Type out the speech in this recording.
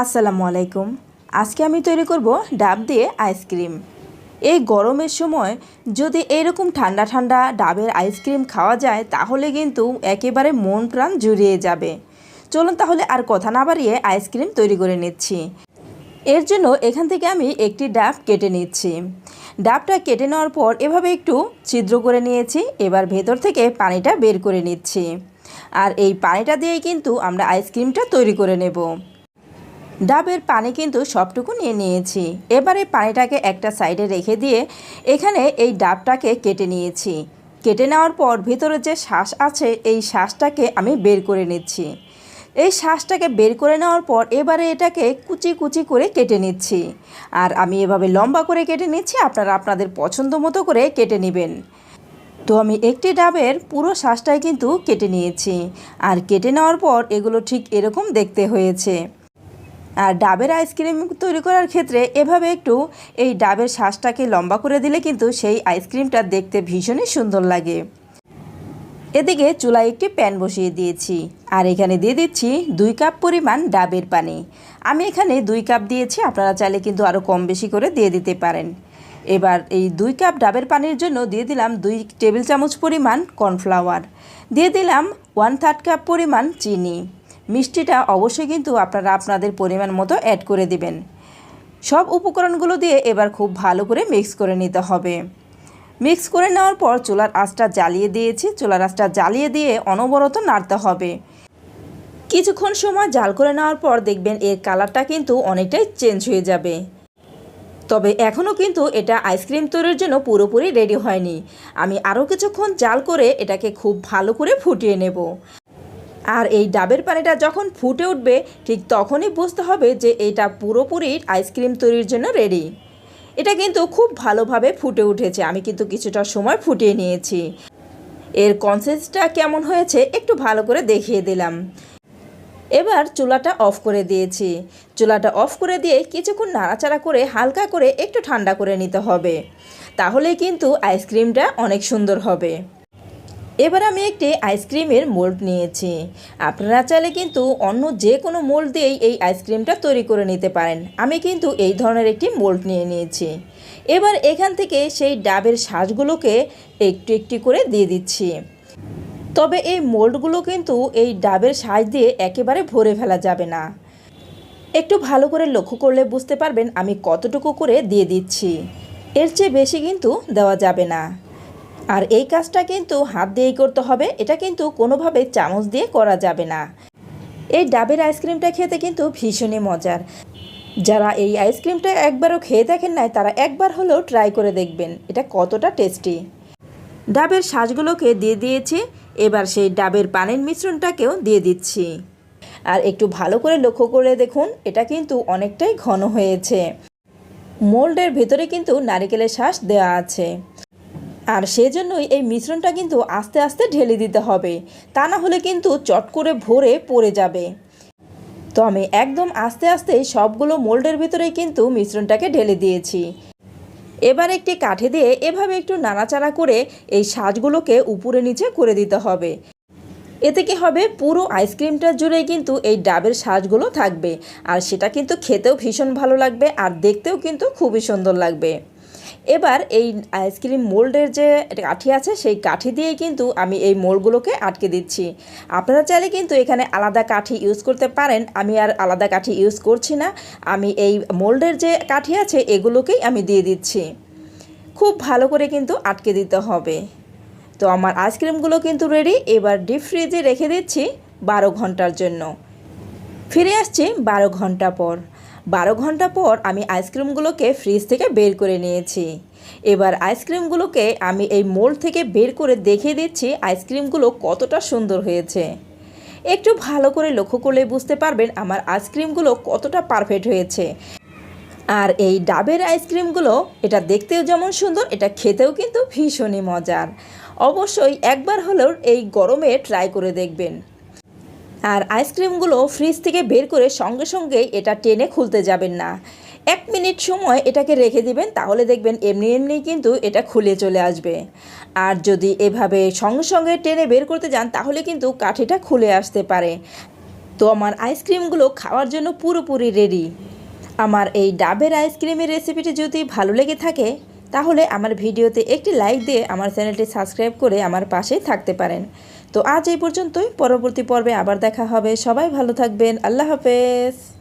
আসসালামু আলাইকুম। আজকে আমি তৈরি করব ডাব দিয়ে আইসক্রিম এই গরমের সময় যদি এরকম ঠান্ডা ঠান্ডা ডাবের আইসক্রিম খাওয়া যায়, তাহলে কিন্তু একেবারে মন প্রাণ জুড়িয়ে যাবে। চলুন তাহলে আর কথা না বাড়িয়ে আইসক্রিম তৈরি করে নিচ্ছি। এর জন্য এখান থেকে আমি একটি ডাব কেটে নিচ্ছি। ডাবটা কেটে নেওয়ার পর এভাবে একটু ছিদ্র করে নিয়েছি, এবার ভেতর থেকে পানিটা বের করে নিচ্ছি। আর এই পানিটা দিয়েই কিন্তু আমরা আইসক্রিমটা তৈরি করে নেব। ডাবের পানি কিন্তু সবটুকু নিয়ে নিয়েছি। এবারে পানিটাকে একটা সাইডে রেখে দিয়ে এখানে এই ডাবটাকে কেটে নিয়েছি। কেটে নেওয়ার পর ভিতরে যে শ্বাস আছে, এই শ্বাসটাকে আমি বের করে নিচ্ছি। এই শ্বাসটাকে বের করে নেওয়ার পর এবারে এটাকে কুচি কুচি করে কেটে নিচ্ছি। আর আমি এভাবে লম্বা করে কেটে নিচ্ছি, আপনারা আপনাদের পছন্দ মতো করে কেটে নেবেন। তো আমি একটি ডাবের পুরো শ্বাসটাই কিন্তু কেটে নিয়েছি। আর কেটে নেওয়ার পর এগুলো ঠিক এরকম দেখতে হয়েছে। আর ডাবের আইসক্রিম তৈরি করার ক্ষেত্রে এভাবে একটু এই ডাবের শ্বাসটাকে লম্বা করে দিলে কিন্তু সেই আইসক্রিমটা দেখতে ভীষণই সুন্দর লাগে। এদিকে চুলায় একটি প্যান বসিয়ে দিয়েছি আর এখানে দিয়ে দিচ্ছি দুই কাপ পরিমাণ ডাবের পানি। আমি এখানে দুই কাপ দিয়েছি, আপনারা চাইলে কিন্তু আরও কম বেশি করে দিয়ে দিতে পারেন। এবার এই দুই কাপ ডাবের পানির জন্য দিয়ে দিলাম দুই টেবিল চামচ পরিমাণ কর্নফ্লাওয়ার। দিয়ে দিলাম ওয়ান থার্ড কাপ পরিমাণ চিনি। মিষ্টিটা অবশ্যই কিন্তু আপনারা আপনাদের পরিমাণ মতো অ্যাড করে দিবেন। সব উপকরণগুলো দিয়ে এবার খুব ভালো করে মিক্স করে নিতে হবে। মিক্স করে নেওয়ার পর চুলার আঁচটা জ্বালিয়ে দিয়েছি। চুলার আঁচটা জ্বালিয়ে দিয়ে অনবরত নাড়তে হবে। কিছুক্ষণ সময় জাল করে নেওয়ার পর দেখবেন এর কালারটা কিন্তু অনেকটাই চেঞ্জ হয়ে যাবে। তবে এখনও কিন্তু এটা আইসক্রিম তৈরির জন্য পুরোপুরি রেডি হয়নি। আমি আরও কিছুক্ষণ জাল করে এটাকে খুব ভালো করে ফুটিয়ে নেব। আর এই ডাবের পানিটা যখন ফুটে উঠবে, ঠিক তখনই বুঝতে হবে যে এটা পুরোপুরি আইসক্রিম তৈরির জন্য রেডি। এটা কিন্তু খুব ভালোভাবে ফুটে উঠেছে। আমি কিন্তু কিছুটা সময় ফুটিয়ে নিয়েছি। এর কনসেন্সটা কেমন হয়েছে একটু ভালো করে দেখিয়ে দিলাম। এবার চুলাটা অফ করে দিয়েছি। চুলাটা অফ করে দিয়ে কিছুক্ষণ নাড়াচাড়া করে হালকা করে একটু ঠান্ডা করে নিতে হবে। তাহলে কিন্তু আইসক্রিমটা অনেক সুন্দর হবে। এবার আমি একটি আইসক্রিমের মোল্ড নিয়েছি। আপনারা চাইলে কিন্তু অন্য যে কোনো মোল্ড দিয়েই এই আইসক্রিমটা তৈরি করে নিতে পারেন। আমি কিন্তু এই ধরনের একটি মোল্ড নিয়ে নিয়েছি। এবার এখান থেকে সেই ডাবের শ্বাসগুলোকে একটু একটু করে দিয়ে দিচ্ছি। তবে এই মোল্ডগুলো কিন্তু এই ডাবের সাজ দিয়ে একেবারে ভরে ফেলা যাবে না। একটু ভালো করে লক্ষ্য করলে বুঝতে পারবেন আমি কতটুকু করে দিয়ে দিচ্ছি। এর চেয়ে বেশি কিন্তু দেওয়া যাবে না। আর এই কাজটা কিন্তু হাত দিয়েই করতে হবে। এটা কিন্তু কোনোভাবে চামচ দিয়ে করা যাবে না। এই ডাবের আইসক্রিমটা খেতে কিন্তু ভীষণই মজার। যারা এই আইসক্রিমটা একবারও খেয়ে দেখেন নাই, তারা একবার হলেও ট্রাই করে দেখবেন। এটা কতটা টেস্টি। ডাবের শ্বাসগুলোকে দিয়ে দিয়েছি। এবার সেই ডাবের পানির মিশ্রণটাকেও দিয়ে দিচ্ছি। আর একটু ভালো করে লক্ষ্য করে দেখুন, এটা কিন্তু অনেকটাই ঘন হয়েছে। মোল্ডের ভেতরে কিন্তু নারিকেলের শ্বাস দেওয়া আছে। আর সেজন্যই এই মিশ্রণটা কিন্তু আস্তে আস্তে ঢেলে দিতে হবে। তা না হলে কিন্তু চট করে ভরে পড়ে যাবে। তো আমি একদম আস্তে আস্তে সবগুলো মোল্ডের ভিতরেই কিন্তু মিশ্রণটাকে ঢেলে দিয়েছি। এবার একটি কাঠি দিয়ে এভাবে একটু নাড়াচাড়া করে এই সাজগুলোকে উপরে নিচে করে দিতে হবে। এতে কি হবে? পুরো আইসক্রিমটা জুড়েই কিন্তু এই ডাবের সাজগুলো থাকবে। আর সেটা কিন্তু খেতেও ভীষণ ভালো লাগবে আর দেখতেও কিন্তু খুবই সুন্দর লাগবে। এবার এই আইসক্রিম মোল্ডের যে কাঠি আছে, সেই কাঠি দিয়েই কিন্তু আমি এই মোল্ডগুলোকে আটকে দিচ্ছি। আপনারা চাইলে কিন্তু এখানে আলাদা কাঠি ইউজ করতে পারেন। আমি আর আলাদা কাঠি ইউজ করছি না। আমি এই মোল্ডের যে কাঠি আছে, এগুলোকেই আমি দিয়ে দিচ্ছি। খুব ভালো করে কিন্তু আটকে দিতে হবে। তো আমার আইসক্রিমগুলো কিন্তু রেডি এবার ডিপ ফ্রিজে রেখে দিচ্ছি বারো ঘণ্টার জন্য। ফিরে আসছি বারো ঘণ্টা পর। বারো ঘণ্টা পর আমি আইসক্রিমগুলোকে ফ্রিজ থেকে বের করে নিয়েছি। এবার আইসক্রিমগুলোকে আমি এই মোল্ড থেকে বের করে দেখিয়ে দিচ্ছি আইসক্রিমগুলো কতটা সুন্দর হয়েছে। একটু ভালো করে লক্ষ্য করলে বুঝতে পারবেন আমার আইসক্রিমগুলো কতটা পারফেক্ট হয়েছে। আর এই ডাবের আইসক্রিমগুলো, এটা দেখতেও যেমন সুন্দর, এটা খেতেও কিন্তু ভীষণই মজার। অবশ্যই একবার হলেও এই গরমে ট্রাই করে দেখবেন। আর আইসক্রিমগুলো ফ্রিজ থেকে বের করে সঙ্গে সঙ্গেই এটা টেনে খুলতে যাবেন না। এক মিনিট সময় এটাকে রেখে দিবেন, তাহলে দেখবেন এমনি এমনি কিন্তু এটা খুলে চলে আসবে। আর যদি এভাবে সঙ্গে সঙ্গে টেনে বের করতে যান, তাহলে কিন্তু কাঠিটা খুলে আসতে পারে। তো আমার আইসক্রিমগুলো খাওয়ার জন্য পুরোপুরি রেডি। আমার এই ডাবের আইসক্রিমের রেসিপিটি যদি ভালো লেগে থাকে, তাহলে আমার ভিডিওতে একটি লাইক দিয়ে আমার চ্যানেলটি সাবস্ক্রাইব করে আমার পাশে থাকতে পারেন। তো আজ এই পর্যন্তই। পরবর্তী পর্বে আবার দেখা হবে। সবাই ভালো থাকবেন। আল্লাহ হাফেজ।